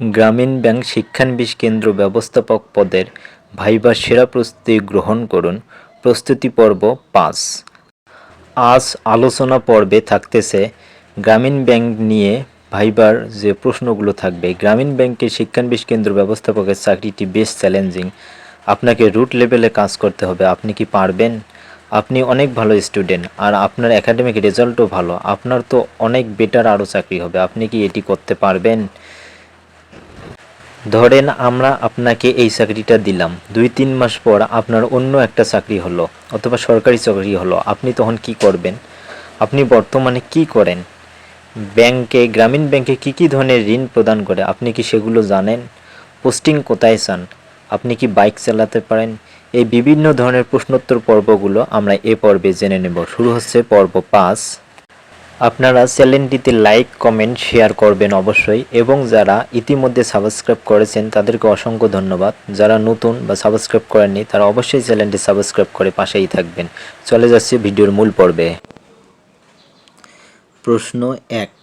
গ্রামীণ ব্যাংক শিক্ষানবিশ কেন্দ্র ব্যবস্থাপক পদের ভাইবা সেরা প্রস্তুতি গ্রহণ করুন। প্রস্তুতি পর্ব পাঁচ। আজ আলোচনা পর্বে থাকতেছে গ্রামীণ ব্যাংক নিয়ে ভাইবার যে প্রশ্নগুলো থাকবে। গ্রামীণ ব্যাংকের শিক্ষানবিশ কেন্দ্র ব্যবস্থাপকের চাকরিটি বেশ চ্যালেঞ্জিং। আপনাকে রুট লেভেলে কাজ করতে হবে। আপনি কি পারবেন? আপনি অনেক ভালো স্টুডেন্ট আর আপনার একাডেমিক রেজাল্টও ভালো। আপনার তো অনেক বেটার আরও চাকরি হবে। আপনি কি এটি করতে পারবেন? ধরেন আমরা আপনাকে এই চাকরিটা দিলাম। দুই, তিন মাস পর আপনার অন্য একটা চাকরি হলো, অথবা সরকারি চাকরি হলো। আপনি তখন কি করবেন? আপনি বর্তমানে কি করেন? ব্যাংকে, গ্রামীণ ব্যাংকে কি কি ধরনের ঋণ প্রদান করে? আপনি কি সেগুলো জানেন? পোস্টিং কোথায় চান? আপনি কি বাইক চালাতে পারেন? এই বিভিন্ন ধরনের প্রশ্নোত্তর পর্বগুলো আমরা এ পর্বে জেনে নেব। শুরু হচ্ছে পর্ব পাঁচ। আপনারা চ্যানেলটিতে লাইক, কমেন্ট, শেয়ার করবেন অবশ্যই এবং যারা ইতিমধ্যে সাবস্ক্রাইব করেছেন তাদেরকে অসংখ্য ধন্যবাদ। যারা নতুন বা সাবস্ক্রাইব করেননি, তারা অবশ্যই চ্যানেলটি সাবস্ক্রাইব করে পাশেই থাকবেন। চলে যাচ্ছে ভিডিওর মূল পর্বে। প্রশ্ন এক।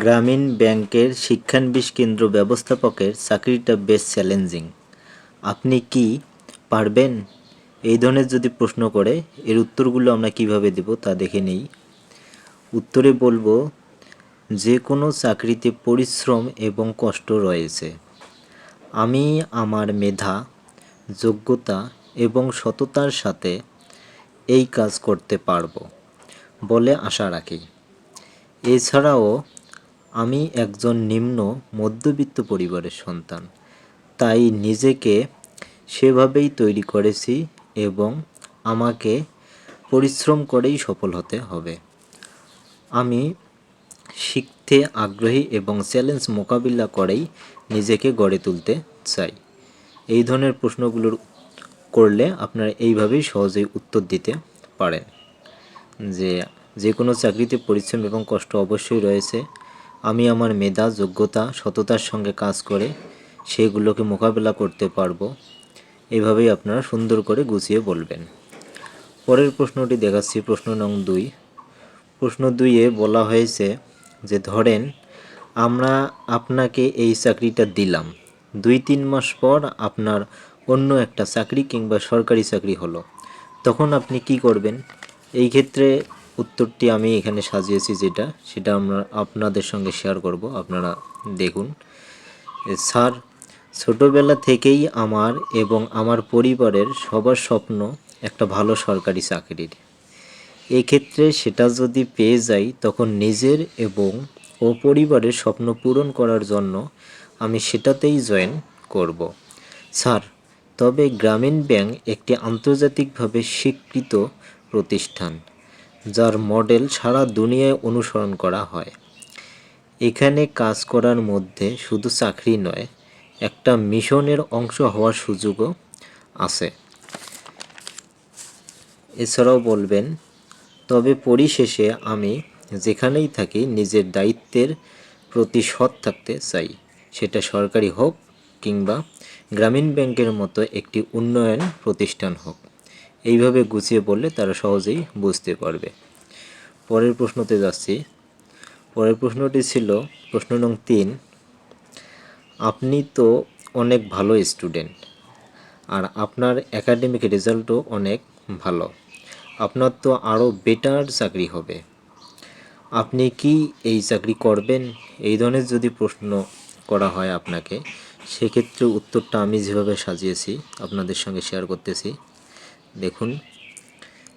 গ্রামীণ ব্যাংকের শিক্ষানবিশ কেন্দ্র ব্যবস্থাপকের চাকরিটা বেশ চ্যালেঞ্জিং। আপনি কি পারবেন? এই ধরনের যদি প্রশ্ন করে, এর উত্তরগুলো আমরা কীভাবে দেব তা দেখে নেই। উত্তরে বলব, যে কোনো চাকরিতে পরিশ্রম এবং কষ্ট রয়েছে। আমি আমার মেধা, যোগ্যতা এবং সততার সাথে এই কাজ করতে পারব বলে আশা রাখি। এছাড়াও, আমি একজন নিম্ন মধ্যবিত্ত পরিবারের সন্তান, তাই নিজেকে সেভাবেই তৈরি করেছি এবং আমাকে পরিশ্রম করেই সফল হতে হবে। আমি শিখতে আগ্রহী এবং চ্যালেঞ্জ মোকাবিলা করেই নিজেকে গড়ে তুলতে চাই। এই ধরনের প্রশ্নগুলোর করলে আপনারা এইভাবেই সহজেই উত্তর দিতে পারেন যে যে কোনো চাকরিতে পরিশ্রম এবং কষ্ট অবশ্যই রয়েছে। আমি আমার মেধা, যোগ্যতা, সততার সঙ্গে কাজ করে সেগুলোকে মোকাবেলা করতে পারব। এইভাবেই আপনারা সুন্দর করে গুছিয়ে বলবেন। পরের প্রশ্নটি দেখাচ্ছি। প্রশ্ন নং দুই। প্রশ্ন দুইয়ে বলা হয়েছে যে, ধরেন, আমরা আপনাকে এই চাকরিটা দিলাম। দুই তিন মাস পর আপনার অন্য একটা চাকরি কিংবা সরকারি চাকরি হলো। তখন আপনি কি করবেন? এই ক্ষেত্রে উত্তরটি আমি এখানে সাজিয়েছি যেটা, সেটা আমরা আপনাদের সঙ্গে শেয়ার করব। আপনারা দেখুন। স্যার, ছোটবেলা থেকেই আমার এবং আমার পরিবারের সবার স্বপ্ন একটা ভালো সরকারি চাকরির। এক্ষেত্রে সেটা যদি পেয়ে যাই, তখন নিজের এবং ও পরিবারের স্বপ্ন পূরণ করার জন্য আমি সেটাতেই জয়েন করব। স্যার, তবে গ্রামীণ ব্যাংক একটি আন্তর্জাতিকভাবে স্বীকৃত প্রতিষ্ঠান, যার মডেল সারা দুনিয়ায় অনুসরণ করা হয়। এখানে কাজ করার মধ্যে শুধু চাকরি নয়, একটা মিশনের অংশ হওয়ার সুযোগও আছে। এছাড়াও বলবেন তবে পরিশেষে আমি যেখানেই থাকি নিজের দায়িত্বের প্রতি সৎ থাকতে চাই। সেটা সরকারি হোক কিংবা গ্রামীণ ব্যাংকের মতো একটি উন্নয়ন প্রতিষ্ঠান হোক। এইভাবে গুছিয়ে বললে তারা সহজেই বুঝতে পারবে। পরের প্রশ্নতে যাচ্ছি। পরের প্রশ্নটি ছিল, প্রশ্ন নং তিন, আপনি তো অনেক ভালো স্টুডেন্ট, আর আপনার একাডেমিক রেজাল্টও অনেক ভালো। আপনার তো আরও বেটার চাকরি হবে। আপনি কি এই চাকরি করবেন? এই ধরনের যদি প্রশ্ন করা হয় আপনাকে, সেক্ষেত্রে উত্তরটা আমি যেভাবে সাজিয়েছি, আপনাদের সঙ্গে শেয়ার করতেছি। দেখুন,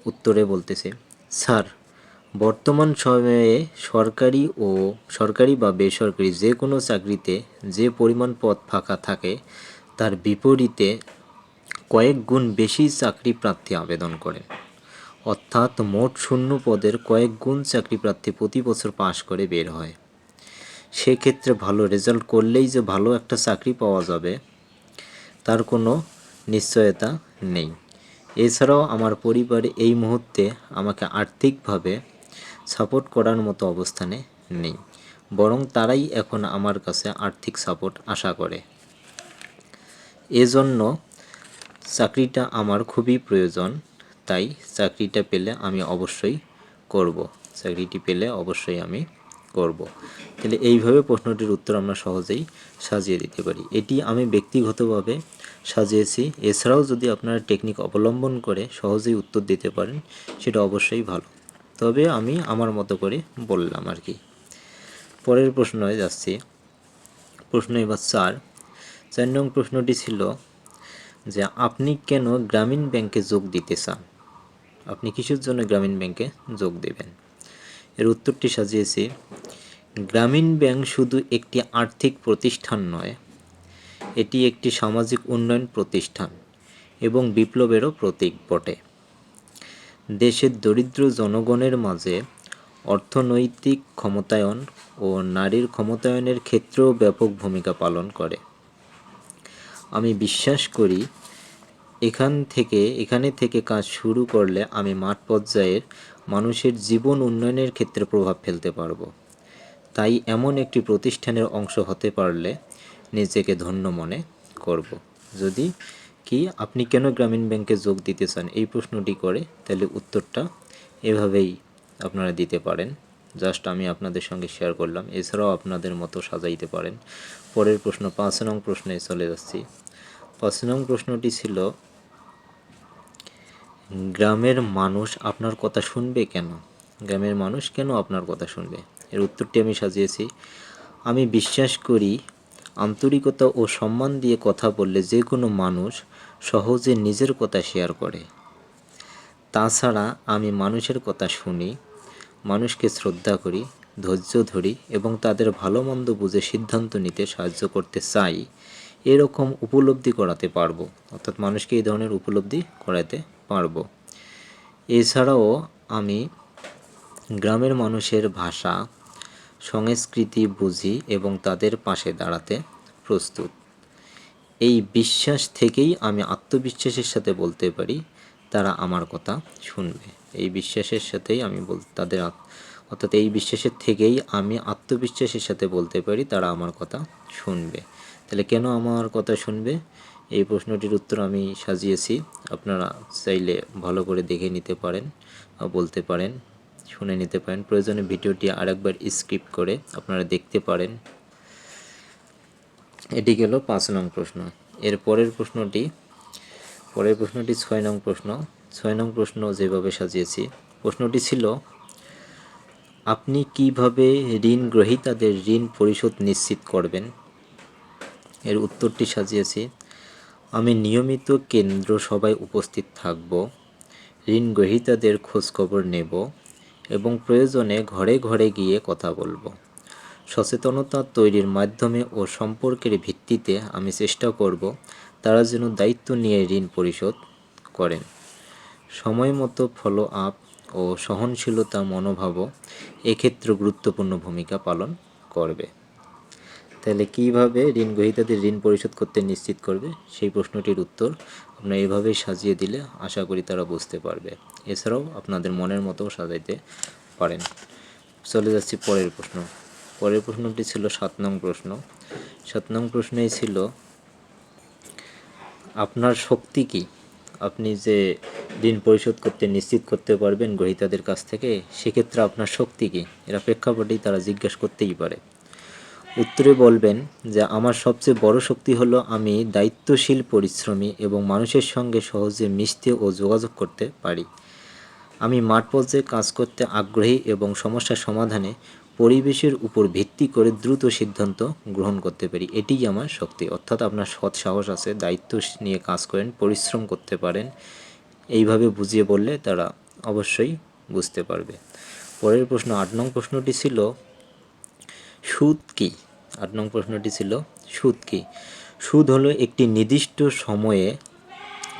উত্তরে বলতেছে, স্যার, বর্তমান সময়ে সরকারি ও সরকারি বা বেসরকারি যে কোনো চাকরিতে যে পরিমাণ পদ ফাঁকা থাকে, তার বিপরীতে কয়েক গুণ বেশি চাকরি প্রার্থী আবেদন করেন। অর্থাৎ মোট শূন্য পদের কয়েক গুণ চাকরি প্রার্থী প্রতি বছর পাশ করে বের হয়। সেক্ষেত্রে ভালো রেজাল্ট করলেই যে ভালো একটা চাকরি পাওয়া যাবে, তার কোনো নিশ্চয়তা নেই। এছাড়াও আমার পরিবার এই মুহূর্তে আমাকে আর্থিকভাবে সাপোর্ট করার মতো অবস্থানে নেই, বরং তারাই এখন আমার কাছে আর্থিক সাপোর্ট আশা করে। এজন্য চাকরিটা আমার খুবই প্রয়োজন। তাই চাকরিটা পেলে আমি অবশ্যই করব। চাকরিটি পেলে অবশ্যই আমি করব। তাহলে এইভাবে প্রশ্নটির উত্তর আমরা সহজেই সাজিয়ে দিতে পারি। এটি আমি ব্যক্তিগতভাবে সাজিয়েছি। এছাড়াও যদি আপনারা টেকনিক অবলম্বন করে সহজেই উত্তর দিতে পারেন, সেটা অবশ্যই ভালো। তবে আমি আমার মতো করে বললাম আর কি। পরের প্রশ্নে যাচ্ছি। প্রশ্ন এবার চার। চার নং প্রশ্নটি ছিল যে, আপনি কেন গ্রামীণ ব্যাংকে যোগ দিতে চান? আপনি কিসের জন্য গ্রামীণ ব্যাংকে যোগ দেবেন? এর উত্তরটি সাজিয়েছি, গ্রামীণ ব্যাংক শুধু একটি আর্থিক প্রতিষ্ঠান নয়, এটি একটি সামাজিক উন্নয়ন প্রতিষ্ঠান এবং বিপ্লবেরও প্রতীক বটে। দেশের দরিদ্র জনগণের মাঝে অর্থনৈতিক ক্ষমতায়ন ও নারীর ক্ষমতায়নের ক্ষেত্রেও ব্যাপক ভূমিকা পালন করে। আমি বিশ্বাস করি এখান থেকে, এখানে থেকে কাজ শুরু করলে আমি মাঠ পর্যায়ের মানুষের জীবন উন্নয়নের ক্ষেত্রে প্রভাব ফেলতে পারব। তাই এমন একটি প্রতিষ্ঠানের অংশ হতে পারলে নিজেকে ধন্য মনে করব। যদি কি, আপনি কেন গ্রামীণ ব্যাংকে যোগ দিতে চান এই প্রশ্নটি করে, তাহলে উত্তরটা এভাবেই আপনারা দিতে পারেন। জাস্ট আমি আপনাদের সঙ্গে শেয়ার করলাম। এছাড়াও আপনাদের মতো সাজাইতে পারেন। পরের প্রশ্ন, পাঁচ নং প্রশ্নে চলে যাচ্ছি। পাঁচ প্রশ্নটি ছিল, গ্রামের মানুষ আপনার কথা শুনবে কেন? গ্রামের মানুষ কেন আপনার কথা শুনবে? এর উত্তরটি আমি সাজিয়েছি। আমি বিশ্বাস করি, আন্তরিকতা ও সম্মান দিয়ে কথা বললে যে কোনো মানুষ সহজে নিজের কথা শেয়ার করে। তাছাড়া আমি মানুষের কথা শুনি, মানুষকে শ্রদ্ধা করি, ধৈর্য ধরি এবং তাদের ভালো মন্দ বুঝে সিদ্ধান্ত নিতে সাহায্য করতে চাই। এরকম উপলব্ধি করাতে পারব। অর্থাৎ মানুষকে এই ধরনের উপলব্ধি করাতে পারব। এছাড়াও আমি গ্রামের মানুষের ভাষা, সংস্কৃতি বুঝি এবং তাদের পাশে দাঁড়াতে প্রস্তুত। এই বিশ্বাস থেকেই আমি আত্মবিশ্বাসের সাথে বলতে পারি, তারা আমার কথা শুনবে। এই বিশ্বাসের সাথেই আমি বল তাদের অর্থাৎ এই বিশ্বাসের থেকেই আমি আত্মবিশ্বাসের সাথে বলতে পারি, তারা আমার কথা শুনবে। তাহলে কেন আমার কথা শুনবে? এই প্রশ্নটির উত্তর আমি সাজিয়েছি। আপনারা চাইলে ভালো করে দেখে নিতে পারেন বা বলতে পারেন, শুনে নিতে পারেন। প্রয়োজনে ভিডিওটি আরেকবার স্কিপ করে আপনারা দেখতে পারেন। এটি গেল পাঁচ নং প্রশ্ন। এর পরের প্রশ্নটি পরের প্রশ্নটি ছয় নং প্রশ্ন। ছয় নং প্রশ্ন যেভাবে সাজিয়েছি, প্রশ্নটি ছিল আপনি কীভাবে ঋণ গ্রহীতাদের ঋণ পরিশোধ নিশ্চিত করবেন? এর উত্তরটি সাজিয়েছি। আমি নিয়মিত কেন্দ্র সভায় উপস্থিত থাকব, ঋণ গ্রহীতাদের খোঁজখবর নেব এবং প্রয়োজনে ঘরে ঘরে গিয়ে কথা বলব। সচেতনতা তৈরির মাধ্যমে ও সম্পর্কের ভিত্তিতে আমি চেষ্টা করব তারা যেন দায়িত্ব নিয়ে ঋণ পরিশোধ করেন। সময় মতো ফলো আপ ও সহনশীলতা মনোভাবও এক্ষেত্রে গুরুত্বপূর্ণ ভূমিকা পালন করবে। তাহলে কীভাবে ঋণ গ্রহীতাদের ঋণ পরিশোধ করতে নিশ্চিত করবে? সেই প্রশ্নটির উত্তর আপনারা এভাবেই সাজিয়ে দিলে আশা করি তারা বুঝতে পারবে। এছাড়াও আপনাদের মনের মতো সাজাইতে পারেন। চলে যাচ্ছি পরের প্রশ্ন। পরের প্রশ্নটি ছিল সাত নং প্রশ্ন। সাত নং প্রশ্নেই ছিল, আপনার শক্তি কি? আপনি যে ঋণ পরিশোধ করতে নিশ্চিত করতে পারবেন গ্রহীতাদের কাছ থেকে, সেক্ষেত্রে আপনার শক্তি কি? এরা প্রেক্ষাপটেই তারা জিজ্ঞাসা করতেই পারে। উত্তরে বলবেন যে, আমার সবচেয়ে বড় শক্তি হলো আমি দায়িত্বশীল, পরিশ্রমী এবং মানুষের সঙ্গে সহজে মিশতে ও যোগাযোগ করতে পারি। আমি মাঠ পর্যায়ে কাজ করতে আগ্রহী এবং সমস্যা সমাধানে পরিবেশের উপর ভিত্তি করে দ্রুত সিদ্ধান্ত গ্রহণ করতে পারি। এটিই আমার শক্তি। অর্থাৎ আপনার সৎ সাহস আছে, দায়িত্ব নিয়ে কাজ করেন, পরিশ্রম করতে পারেন এইভাবে বুঝিয়ে বললে তারা অবশ্যই বুঝতে পারবে। পরের প্রশ্ন, আট নং প্রশ্নটি ছিল, সুদ কি? আট নং প্রশ্নটি ছিল, সুদ কি? সুদ হলো একটি নির্দিষ্ট সময়ে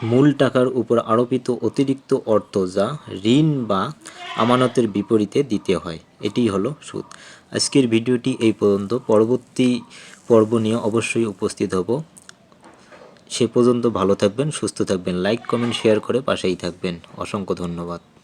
মূল টাকার উপর আরোপিত অতিরিক্ত অর্থ যা ঋণ বা আমানতের বিপরীতে দিতে হয়। এটিই হলো সুদ। আজকের ভিডিওটি এই পর্যন্ত। পরবর্তী পর্ব নিয়ে অবশ্যই উপস্থিত হব। সে পর্যন্ত ভালো থাকবেন সুস্থ থাকবেন লাইক কমেন্ট শেয়ার করে পাশেই থাকবেন। অসংখ্য ধন্যবাদ।